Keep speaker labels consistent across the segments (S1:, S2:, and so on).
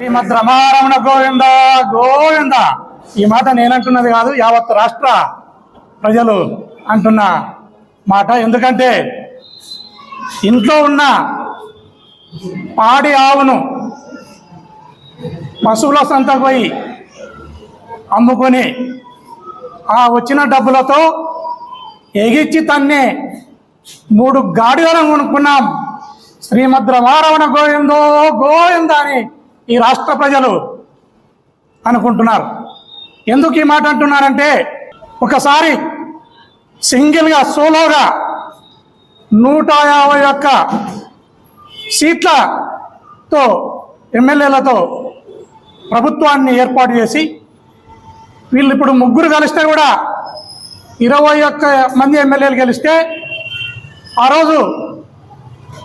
S1: శ్రీమద్ రమారమణ గోవింద గోవింద. ఈ మాట నేనంటున్నది కాదు యావత్ రాష్ట్ర ప్రజలు అంటున్న మాట. ఎందుకంటే ఇంట్లో ఉన్న పాడి ఆవును పశువుల సంతకు పోయి అమ్ముకొని ఆ వచ్చిన డబ్బులతో ఎగిచ్చి తన్నే మూడు గాడిదలను కొనుక్కున్నాం. శ్రీమద్ రమారమణ గోవిందో గోవింద అని ఈ రాష్ట్ర ప్రజలు అనుకుంటున్నారు. ఎందుకు ఈ మాట అంటున్నారంటే ఒకసారి సింగిల్గా సోలోగా నూట యాభై ఒక్క సీట్లతో ఎమ్మెల్యేలతో ప్రభుత్వాన్ని ఏర్పాటు చేసి వీళ్ళు ఇప్పుడు ముగ్గురు కలిస్తే కూడా ఇరవై ఒక్క మంది ఎమ్మెల్యేలు గెలిస్తే ఆ రోజు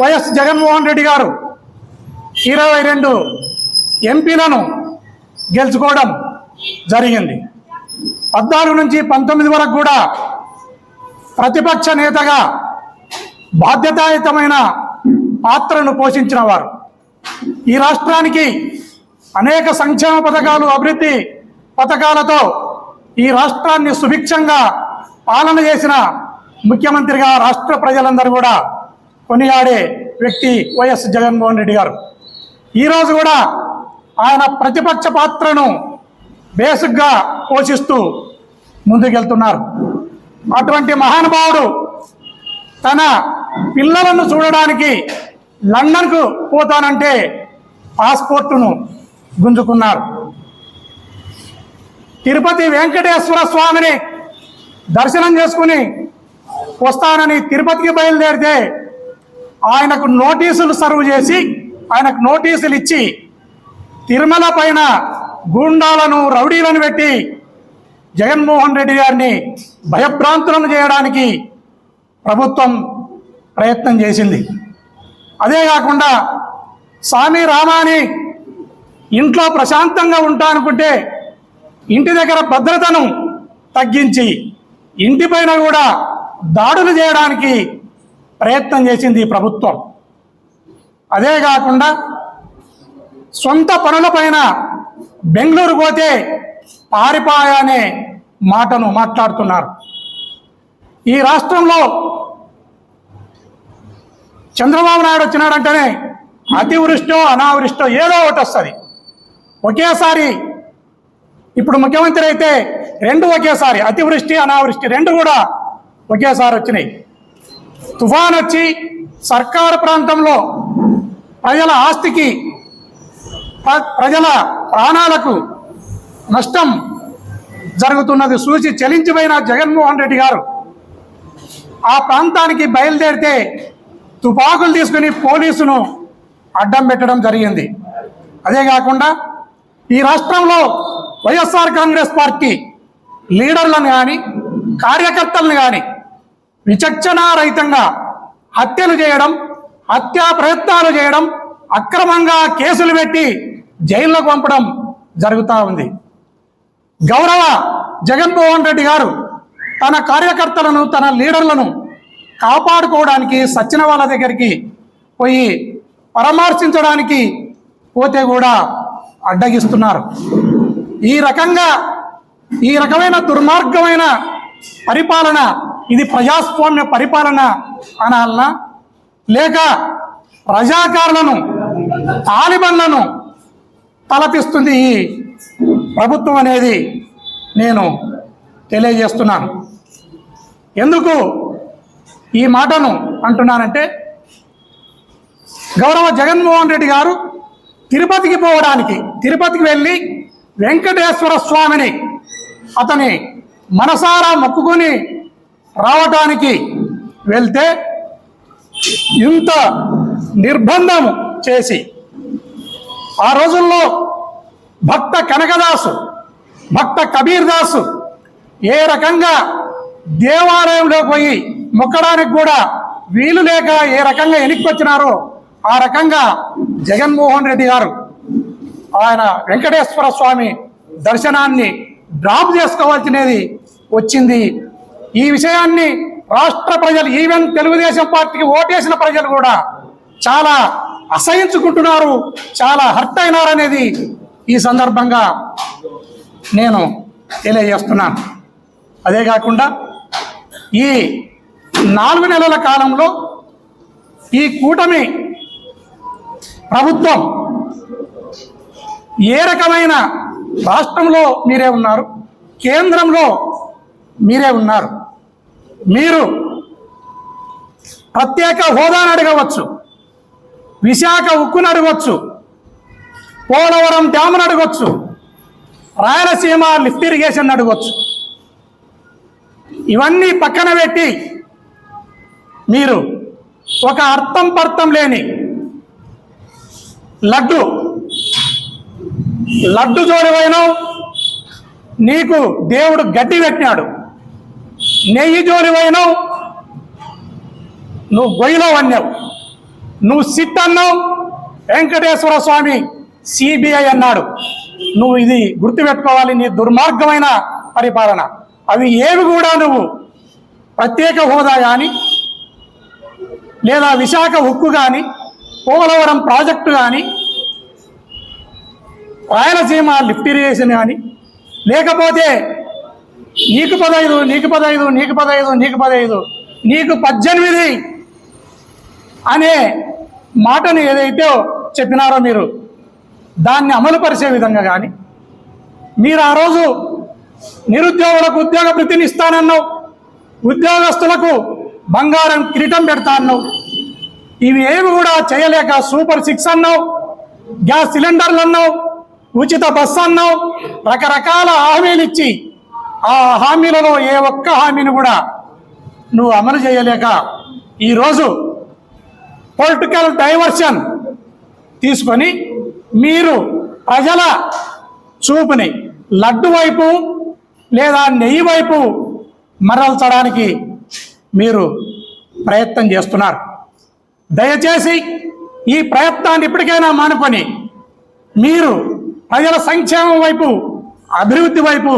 S1: వైఎస్ జగన్మోహన్ రెడ్డి గారు ఇరవై రెండు ఎంపీలను గెలుచుకోవడం జరిగింది. పద్నాలుగు నుంచి పంతొమ్మిది వరకు కూడా ప్రతిపక్ష నేతగా బాధ్యతాయుతమైన పాత్రను పోషించిన వారు. ఈ రాష్ట్రానికి అనేక సంక్షేమ పథకాలు అభివృద్ధి పథకాలతో ఈ రాష్ట్రాన్ని సుభిక్షంగా పాలన చేసిన ముఖ్యమంత్రిగా రాష్ట్ర ప్రజలందరూ కూడా కొనియాడే వ్యక్తి వైఎస్ జగన్మోహన్ రెడ్డి గారు. ఈరోజు కూడా ఆయన ప్రతిపక్ష పాత్రను బేసిక్గా పోషిస్తూ ముందుకెళ్తున్నారు. అటువంటి మహానుభావుడు తన పిల్లలను చూడడానికి లండన్కు పోతానంటే పాస్పోర్టును గుంజుకున్నారు. తిరుపతి వెంకటేశ్వర స్వామిని దర్శనం చేసుకుని వస్తానని తిరుపతికి బయలుదేరితే ఆయనకు నోటీసులు సర్వ్ చేసి ఆయనకు నోటీసులు ఇచ్చి తిరుమల పైన గూండాలను రౌడీలను పెట్టి జగన్మోహన్ రెడ్డి గారిని భయభ్రాంతులను చేయడానికి ప్రభుత్వం ప్రయత్నం చేసింది. అదే కాకుండా స్వామి రామాని ఇంట్లో ప్రశాంతంగా ఉంటా అనుకుంటే ఇంటి దగ్గర భద్రతను తగ్గించి ఇంటిపైన కూడా దాడులు చేయడానికి ప్రయత్నం చేసింది ఈ ప్రభుత్వం. అదే కాకుండా సొంత పనుల పైన బెంగళూరు పోతే పారిపాయ అనే మాటను మాట్లాడుతున్నారు. ఈ రాష్ట్రంలో చంద్రబాబు నాయుడు వచ్చినాడంటేనే అతివృష్టో అనావృష్టో ఏదో ఒకటి వస్తుంది. ఒకేసారి ఇప్పుడు ముఖ్యమంత్రి అయితే రెండు ఒకేసారి అతివృష్టి అనావృష్టి రెండు కూడా ఒకేసారి వచ్చినాయి. తుఫాన్ వచ్చి సర్కారు ప్రాంతంలో ప్రజల ఆస్తికి ప్రజల ప్రాణాలకు నష్టం జరుగుతున్నది చూసి చలించిపోయిన జగన్మోహన్ రెడ్డి గారు ఆ ప్రాంతానికి బయలుదేరితే తుపాకులు తీసుకుని పోలీసును అడ్డం పెట్టడం జరిగింది. అదే కాకుండా ఈ రాష్ట్రంలో వైఎస్ఆర్ కాంగ్రెస్ పార్టీ లీడర్లను కానీ కార్యకర్తలను కానీ విచక్షణారహితంగా హత్యలు చేయడం హత్యా ప్రయత్నాలు చేయడం అక్రమంగా కేసులు పెట్టి జైల్లోకి పంపడం జరుగుతూ ఉంది. గౌరవ జగన్మోహన్ రెడ్డి గారు తన కార్యకర్తలను తన లీడర్లను కాపాడుకోవడానికి సచిన వాళ్ళ దగ్గరికి పోయి పరామర్శించడానికి పోతే కూడా అడ్డగిస్తున్నారు. ఈ రకంగా ఈ రకమైన దుర్మార్గమైన పరిపాలన ఇది ప్రజాస్వామ్య పరిపాలన అనాలనా? లేక ప్రజాకారులను తాలిబన్లను తలపిస్తుంది ఈ ప్రభుత్వం అనేది నేను తెలియజేస్తున్నాను ఎందుకు ఈ మాటను అంటున్నానంటే గౌరవ జగన్మోహన్ రెడ్డి గారు తిరుపతికి పోవడానికి తిరుపతికి వెళ్ళి వెంకటేశ్వర స్వామిని అతని మనసారా మొక్కుకొని రావటానికి వెళ్తే ఇంత నిర్బంధం చేసి ఆ రోజుల్లో భక్త కనకదాసు భక్త కబీర్ దాసు ఏ రకంగా దేవాలయంలో పోయి మొక్కడానికి కూడా వీలు లేక ఏ రకంగా ఎనిక్కొచ్చినారో ఆ రకంగా జగన్మోహన్ రెడ్డి గారు ఆయన వెంకటేశ్వర స్వామి దర్శనాన్ని డ్రాప్ చేసుకోవాల్సినది వచ్చింది. ఈ విషయాన్ని రాష్ట్ర ప్రజలు ఈవెన్ తెలుగుదేశం పార్టీకి ఓటేసిన ప్రజలు కూడా చాలా అసహించుకుంటున్నారు చాలా హర్ట్ అయినారనేది ఈ సందర్భంగా నేను తెలియజేస్తున్నాను. అదే కాకుండా ఈ నాలుగు నెలల కాలంలో ఈ కూటమి ప్రభుత్వం ఏ రకమైన రాష్ట్రంలో మీరే ఉన్నారు కేంద్రంలో మీరే ఉన్నారు మీరు ప్రత్యేక హోదాను అడగవచ్చు. విశాఖ ఉక్కును అడగొచ్చు. పోలవరం డ్యామును అడగొచ్చు. రాయలసీమ లిఫ్ట్ ఇరిగేషన్ అడగొచ్చు. ఇవన్నీ పక్కన పెట్టి మీరు ఒక అర్థం పర్థం లేని లడ్డు లడ్డు జోలివైన నీకు దేవుడు గడ్డి పెట్టినాడు. నెయ్యి జోలివైన నువ్వు గొయ్యిలో అన్నావు నువ్వు సిట్ అన్నావు. వెంకటేశ్వర స్వామి సిబిఐ అన్నాడు. నువ్వు ఇది గుర్తుపెట్టుకోవాలి నీ దుర్మార్గమైన పరిపాలన. అవి ఏవి కూడా నువ్వు ప్రత్యేక హోదా కానీ లేదా విశాఖ ఉక్కు కానీ పోలవరం ప్రాజెక్టు కానీ రాయలసీమ లిఫ్ట్ ఇరిగేషన్ కానీ లేకపోతే నీకు పదహైదు నీకు పదహైదు నీకు పదహైదు నీకు పదహైదు నీకు పద్దెనిమిది అనే మాటను ఏదైతే చెప్పినారో మీరు దాన్ని అమలు పరిచే విధంగా కానీ మీరు ఆ రోజు నిరుద్యోగులకు ఉద్యోగ వృత్తిని ఇస్తానన్నావు ఉద్యోగస్తులకు బంగారం కిరీటం పెడతా అన్నావు ఇవి ఏమి కూడా చేయలేక సూపర్ సిక్స్ అన్నావు గ్యాస్ సిలిండర్లు అన్నావు ఉచిత బస్సు అన్నావు రకరకాల హామీలు ఇచ్చి ఆ హామీలలో ఏ ఒక్క హామీని కూడా నువ్వు అమలు చేయలేక ఈరోజు పొలిటికల్ డైవర్షన్ తీసుకొని మీరు ప్రజల చూపుని లడ్డు వైపు లేదా నెయ్యి వైపు మరల్చడానికి మీరు ప్రయత్నం చేస్తున్నారు. దయచేసి ఈ ప్రయత్నాన్ని ఇప్పటికైనా మానుకొని మీరు ప్రజల సంక్షేమం వైపు అభివృద్ధి వైపు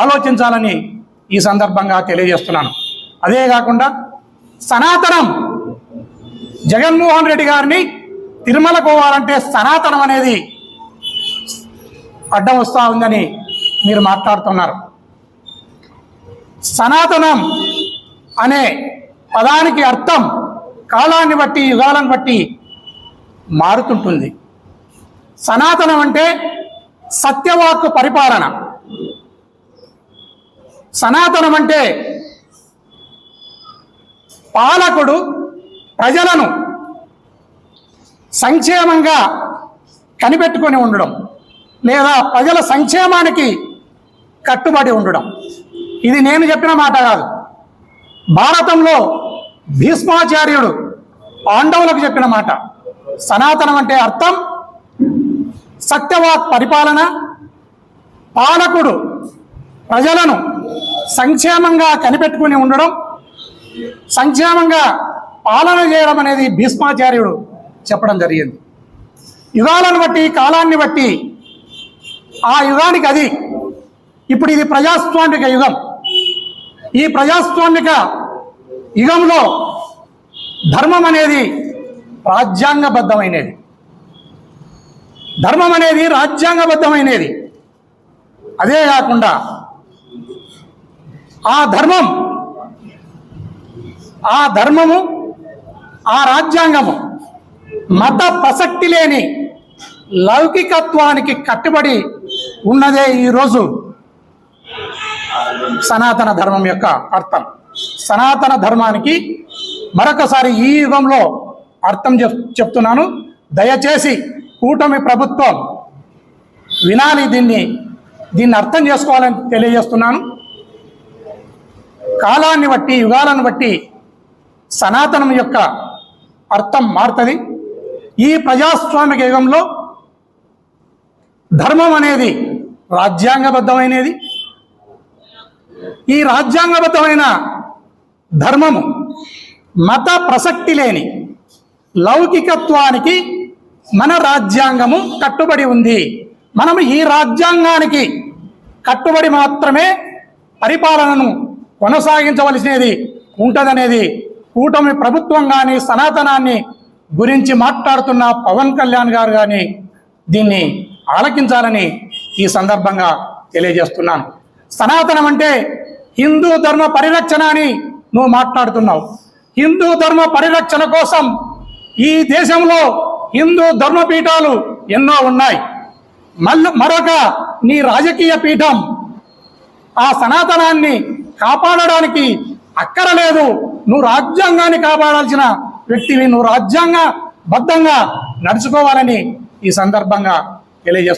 S1: ఆలోచించాలని ఈ సందర్భంగా తెలియజేస్తున్నాను. అదే కాకుండా సనాతనం జగన్మోహన్ రెడ్డి గారిని తిరుమల పోవాలంటే సనాతనం అనేది అడ్డం వస్తూ ఉందని మీరు మాట్లాడుతున్నారు. సనాతనం అనే పదానికి అర్థం కాలాన్ని బట్టి యుగాలను బట్టి మారుతుంటుంది. సనాతనం అంటే సత్యవాక్కు పరిపాలన. సనాతనం అంటే పాలకుడు ప్రజలను సంక్షేమంగా కనిపెట్టుకొని ఉండడం లేదా ప్రజల సంక్షేమానికి కట్టుబడి ఉండడం. ఇది నేను చెప్పిన మాట కాదు. భారతంలో భీష్మాచార్యుడు పాండవులకు చెప్పిన మాట. సనాతనం అంటే అర్థం. సత్యవాక్ పరిపాలన. పాలకుడు ప్రజలను సంక్షేమంగా కనిపెట్టుకుని ఉండడం. సంక్షేమంగా పాలన చేయడం అనేది భీష్మాచార్యుడు చెప్పడం జరిగింది. యుగాలను బట్టి కాలాన్ని బట్టి ఆ యుగానికి అది. ఇప్పుడు ఇది ప్రజాస్వామిక యుగం. ఈ ప్రజాస్వామిక యుగంలో ధర్మం అనేది రాజ్యాంగబద్ధమైనది. ధర్మం అనేది రాజ్యాంగబద్ధమైనది. అదే కాకుండా ఆ ధర్మం ఆ ధర్మము ఆ రాజ్యాంగము మత ప్రసక్తి లేని లౌకికత్వానికి కట్టుబడి ఉన్నదే ఈరోజు సనాతన ధర్మం యొక్క అర్థం. సనాతన ధర్మానికి మరొకసారి ఈ యుగంలో అర్థం చెప్తున్నాను. దయచేసి కూటమి ప్రభుత్వం వినాలి దీన్ని దీన్ని అర్థం చేసుకోవాలని తెలియజేస్తున్నాను. కాలాన్ని బట్టి యుగాలను బట్టి సనాతనం యొక్క అర్థం మారుతుంది. ఈ ప్రజాస్వామిక యుగంలో ధర్మం అనేది రాజ్యాంగబద్ధమైనది. ఈ రాజ్యాంగబద్ధమైన ధర్మము మత ప్రసక్తి లేని లౌకికత్వానికి మన రాజ్యాంగము కట్టుబడి ఉంది. మనము ఈ రాజ్యాంగానికి కట్టుబడి మాత్రమే పరిపాలనను కొనసాగించవలసినది ఉంటుందనేది కూటమి ప్రభుత్వం కానీ సనాతనాన్ని గురించి మాట్లాడుతున్న పవన్ కళ్యాణ్ గారు కానీ దీన్ని ఆలకించాలని ఈ సందర్భంగా తెలియజేస్తున్నాను. సనాతనం అంటే హిందూ ధర్మ పరిరక్షణ అని నువ్వు మాట్లాడుతున్నావు. హిందూ ధర్మ పరిరక్షణ కోసం ఈ దేశంలో హిందూ ధర్మపీఠాలు ఎన్నో ఉన్నాయి. మళ్ళీ మరొక నీ రాజకీయ పీఠం ఆ సనాతనాన్ని కాపాడడానికి అక్కరలేదు నువ్వు రాజ్యాంగాన్ని కాపాడాల్సిన వ్యక్తివి నువ్వు రాజ్యాంగ బద్ధంగా నడుచుకోవాలని ఈ సందర్భంగా తెలియజేస్తున్నాను.